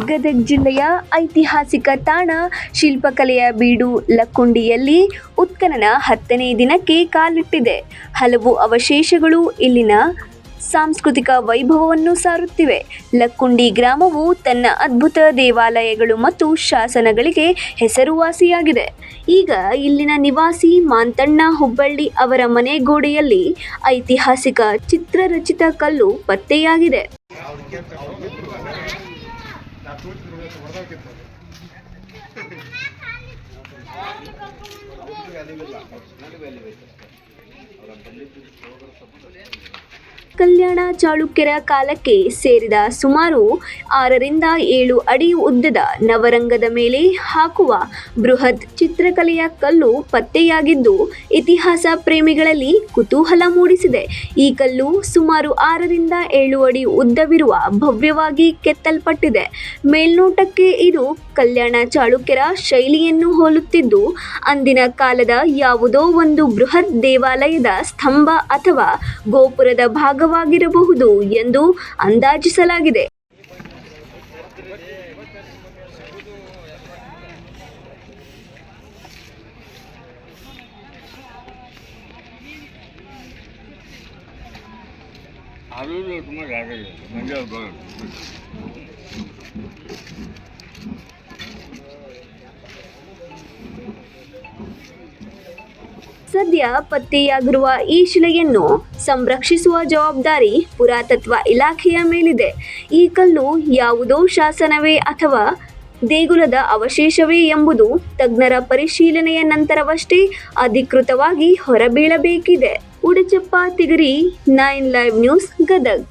ಗದಗ ಜಿಲ್ಲೆಯ ಐತಿಹಾಸಿಕ ತಾಣ ಶಿಲ್ಪಕಲೆಯ ಬೀಡು ಲಕ್ಕುಂಡಿಯಲ್ಲಿ ಉತ್ಖನನ ಹತ್ತನೇ ದಿನಕ್ಕೆ ಕಾಲಿಟ್ಟಿದೆ. ಹಲವು ಅವಶೇಷಗಳು ಇಲ್ಲಿನ ಸಾಂಸ್ಕೃತಿಕ ವೈಭವವನ್ನು ಸಾರುತ್ತಿವೆ. ಲಕ್ಕುಂಡಿ ಗ್ರಾಮವು ತನ್ನ ಅದ್ಭುತ ದೇವಾಲಯಗಳು ಮತ್ತು ಶಾಸನಗಳಿಗೆ ಹೆಸರುವಾಸಿಯಾಗಿದೆ. ಈಗ ಇಲ್ಲಿನ ನಿವಾಸಿ ಮಾಂತಣ್ಣ ಹುಬ್ಬಳ್ಳಿ ಅವರ ಮನೆ ಗೋಡೆಯಲ್ಲಿ ಐತಿಹಾಸಿಕ ಚಿತ್ರರಚಿತ ಕಲ್ಲು ಪತ್ತೆಯಾಗಿದೆ. ಹೊಡೆದಾಕಿರ್ತಾರೆ ಕಲ್ಯಾಣ ಚಾಳುಕ್ಯರ ಕಾಲಕ್ಕೆ ಸೇರಿದ ಸುಮಾರು ಆರರಿಂದ ಏಳು ಅಡಿ ಉದ್ದದ ನವರಂಗದ ಮೇಲೆ ಹಾಕುವ ಬೃಹತ್ ಚಿತ್ರಕಲೆಯ ಕಲ್ಲು ಪತ್ತೆಯಾಗಿದ್ದು, ಇತಿಹಾಸ ಪ್ರೇಮಿಗಳಲ್ಲಿ ಕುತೂಹಲ ಮೂಡಿಸಿದೆ. ಈ ಕಲ್ಲು ಸುಮಾರು ಆರರಿಂದ ಏಳು ಅಡಿ ಉದ್ದವಿರುವ ಭವ್ಯವಾಗಿ ಕೆತ್ತಲ್ಪಟ್ಟಿದೆ. ಮೇಲ್ನೋಟಕ್ಕೆ ಇದು ಕಲ್ಯಾಣ ಚಾಳುಕ್ಯರ ಶೈಲಿಯನ್ನು ಹೋಲುತ್ತಿದ್ದು, ಅಂದಿನ ಕಾಲದ ಯಾವುದೋ ಒಂದು ಬೃಹತ್ ದೇವಾಲಯದ ಸ್ತಂಭ ಅಥವಾ ಗೋಪುರದ ಭಾಗವಾಗಿರಬಹುದು ಎಂದು ಅಂದಾಜಿಸಲಾಗಿದೆ. ಅದು ಸದ್ಯ ಪತ್ತೆಯಾಗಿರುವ ಈ ಶಿಲೆಯನ್ನು ಸಂರಕ್ಷಿಸುವ ಜವಾಬ್ದಾರಿ ಪುರಾತತ್ವ ಇಲಾಖೆಯ ಮೇಲಿದೆ. ಈ ಕಲ್ಲು ಯಾವುದೋ ಶಾಸನವೇ ಅಥವಾ ದೇಗುಲದ ಅವಶೇಷವೇ ಎಂಬುದು ತಜ್ಞರ ಪರಿಶೀಲನೆಯ ನಂತರವಷ್ಟೇ ಅಧಿಕೃತವಾಗಿ ಹೊರಬೀಳಬೇಕಿದೆ. Udachappa Tigari, nine live news Gadag.